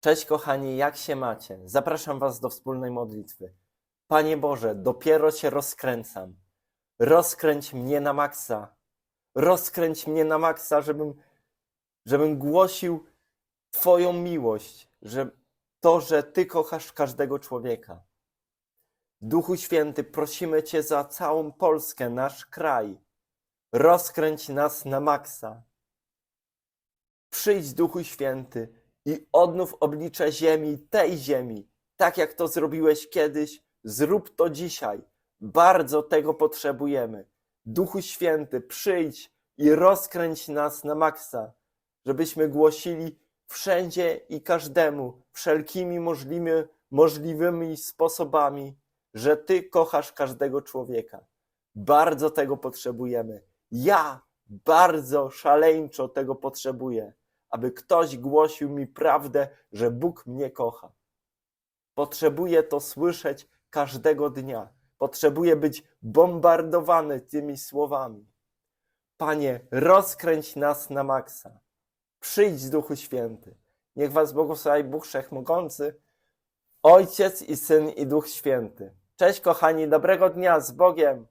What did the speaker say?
Cześć kochani, jak się macie? Zapraszam Was do wspólnej modlitwy. Panie Boże, dopiero się rozkręcam. Rozkręć mnie na maksa. Rozkręć mnie na maksa, żebym, żebym głosił Twoją miłość, że to, że Ty kochasz każdego człowieka. Duchu Święty, prosimy Cię za całą Polskę, nasz kraj. Rozkręć nas na maksa. Przyjdź, Duchu Święty, i odnów oblicze ziemi, tej ziemi, tak jak to zrobiłeś kiedyś, zrób to dzisiaj. Bardzo tego potrzebujemy. Duchu Święty, przyjdź i rozkręć nas na maksa, żebyśmy głosili wszędzie i każdemu, wszelkimi możliwymi, możliwymi sposobami, że Ty kochasz każdego człowieka. Bardzo tego potrzebujemy. Ja bardzo szaleńczo tego potrzebuję aby ktoś głosił mi prawdę, że Bóg mnie kocha. Potrzebuję to słyszeć każdego dnia. Potrzebuję być bombardowany tymi słowami. Panie, rozkręć nas na maksa. Przyjdź, Duchu Święty. Niech Was błogosławi Bóg Wszechmogący, Ojciec i Syn i Duch Święty. Cześć, kochani, dobrego dnia z Bogiem.